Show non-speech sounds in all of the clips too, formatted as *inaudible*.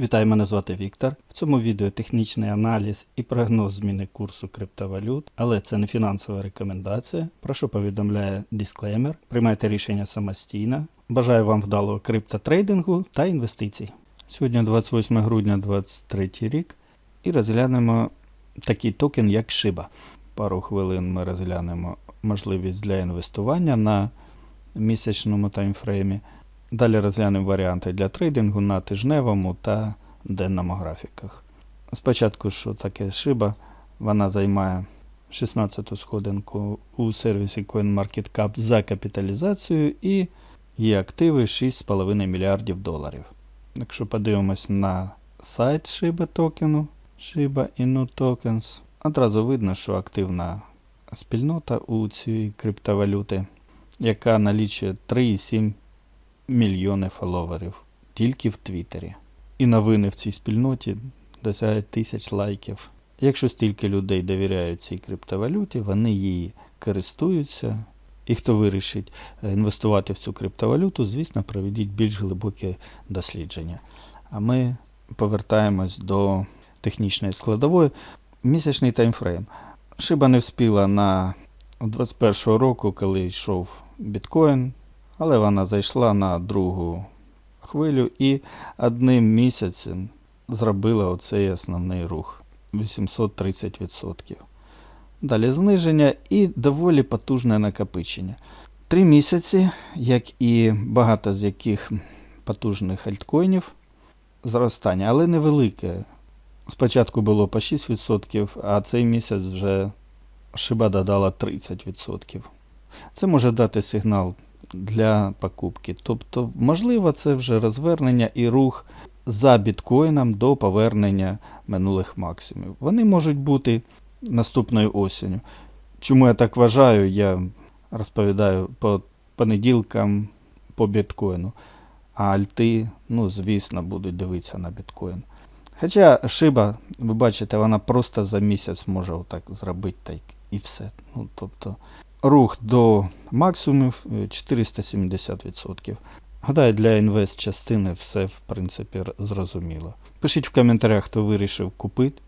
Вітаю, мене звати Віктор. В цьому відео технічний аналіз і прогноз зміни курсу криптовалют, але це не фінансова рекомендація. Про що повідомляє дисклеймер. Приймайте рішення самостійно. Бажаю вам вдалого криптотрейдингу та інвестицій. Сьогодні 28 грудня 2023 рік і розглянемо такий токен, як Shiba. Пару хвилин ми розглянемо можливість для інвестування на місячному таймфреймі. Далі розглянемо варіанти для трейдингу на тижневому та денному графіках. Спочатку, що таке шиба, вона займає 16-ту сходинку у сервісі CoinMarketCap за капіталізацією і її активи 6,5 мільярдів доларів. Якщо подивимось на сайт Shiba токену, Shiba Inu Tokens, одразу видно, що активна спільнота у цій криптовалюти, яка налічує 3,7 мільйони фоловерів тільки в Твіттері. І новини в цій спільноті досягають тисяч лайків. Якщо стільки людей довіряють цій криптовалюті, вони її користуються. І хто вирішить е, інвестувати в цю криптовалюту, звісно, проведіть більш глибоке дослідження. А ми повертаємось до технічної складової. Місячний таймфрейм. Шиба не вспіла на 21 року, коли йшов біткоін, але вона зайшла на другу хвилю і одним місяцем зробила оцей основний рух 830%. Далі зниження і доволі потужне накопичення. Три місяці, як і багато з яких потужних альткоїнів, зростання, але невелике. Спочатку було по 6%, а цей місяць вже шиба додала 30%. Це може дати сигнал для покупки. Тобто, можливо, це вже розвернення і рух за біткоїном до повернення минулих максимумів. Вони можуть бути наступною осінню. Чому я так вважаю, я розповідаю по понеділкам по біткоїну. А альти, ну, звісно, будуть дивитися на біткоін. Хоча шиба, ви бачите, вона просто за місяць може отак зробити так і все. Ну, тобто, рух до максимумів е, 470%. Гадаю, для інвест частини все в принципі зрозуміло. Пишіть в коментарях, хто вирішив купити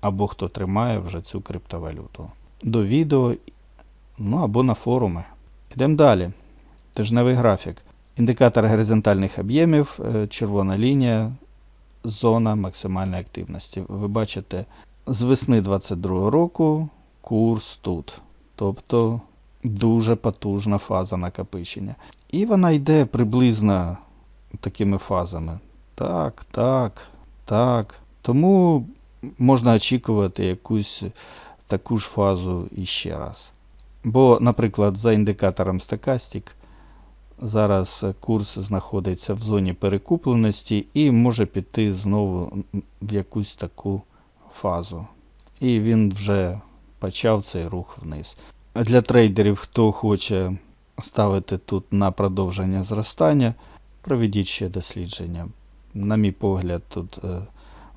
або хто тримає вже цю криптовалюту. До відео, ну або на форуми. Йдемо далі. Тижневий графік. Індикатор горизонтальних об'ємів, е, червона лінія, зона максимальної активності. Ви бачите, з весни 22 року курс тут. Тобто дуже потужна фаза накопичення. І вона йде приблизно такими фазами. Так, так, так. Тому можна очікувати якусь таку ж фазу іще раз. Бо, наприклад, за індикатором Stochastic зараз курс знаходиться в зоні перекупленості і може піти знову в якусь таку фазу. І він вже почав цей рух вниз. Для трейдерів, хто хоче ставити тут на продовження зростання, проведіть ще дослідження. На мій погляд, тут е,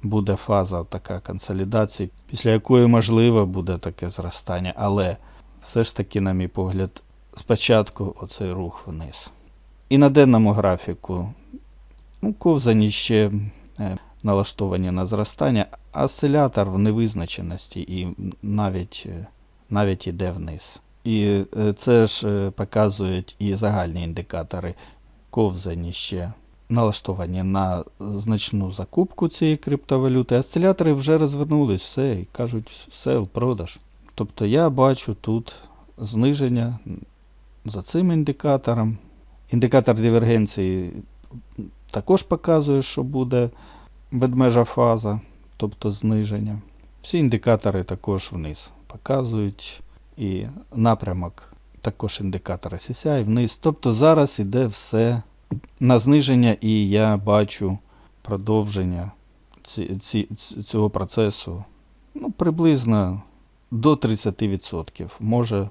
буде фаза така консолідації, після якої можливо буде таке зростання, але все ж таки, на мій погляд, спочатку оцей рух вниз. І на денному графіку ну, ковзані ще е, налаштовані на зростання, осцилятор в невизначеності і навіть, е, навіть іде вниз. І е, це ж е, показують і загальні індикатори ковзані ще налаштовані на значну закупку цієї криптовалюти. Осцилятори вже розвернулись все і кажуть сел, продаж. Тобто я бачу тут зниження за цим індикатором. Індикатор дивергенції також показує, що буде ведмежа фаза, тобто зниження. Всі індикатори також вниз показують. І напрямок також індикатора CCI вниз. Тобто зараз іде все на зниження, і я бачу продовження ці, ці, цього процесу ну, приблизно до 30% може е,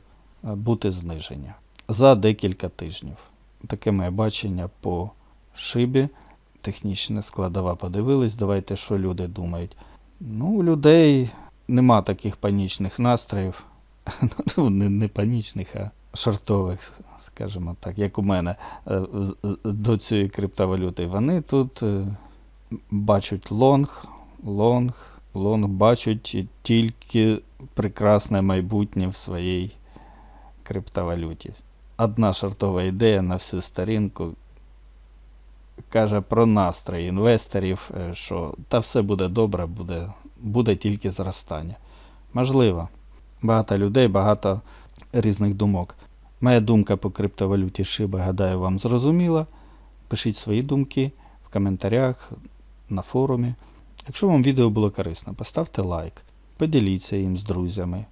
бути зниження за декілька тижнів. Таке моє бачення по шибі. Технічна складова подивились. Давайте, що люди думають. Ну, людей нема таких панічних настроїв. *laughs* Ну, не, не панічних, а шортових, скажімо так, як у мене е, до цієї криптовалюти. Вони тут е, бачать лонг, лонг, лонг, бачать тільки прекрасне майбутнє в своїй криптовалюті. Одна шартова ідея на всю сторінку каже про настрій інвесторів, е, що та все буде добре, буде, буде тільки зростання. Можливо, багато людей, багато різних думок. Моя думка по криптовалюті Шиба, гадаю, вам зрозуміла. Пишіть свої думки в коментарях, на форумі. Якщо вам відео було корисно, поставте лайк, поділіться їм з друзями.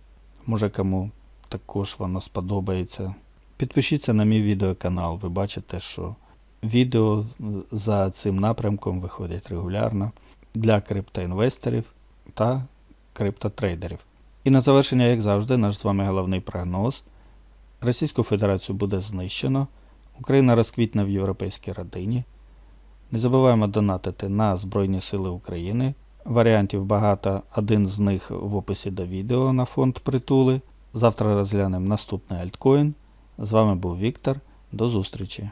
Може кому також воно сподобається. Підпишіться на мій відеоканал, ви бачите, що відео за цим напрямком виходять регулярно для криптоінвесторів та криптотрейдерів. І на завершення, як завжди, наш з вами головний прогноз. Російську Федерацію буде знищено, Україна розквітне в європейській родині. Не забуваємо донатити на Збройні Сили України. Варіантів багато, один з них в описі до відео на фонд притули. Завтра розглянемо наступний альткоін. З вами був Віктор. До зустрічі!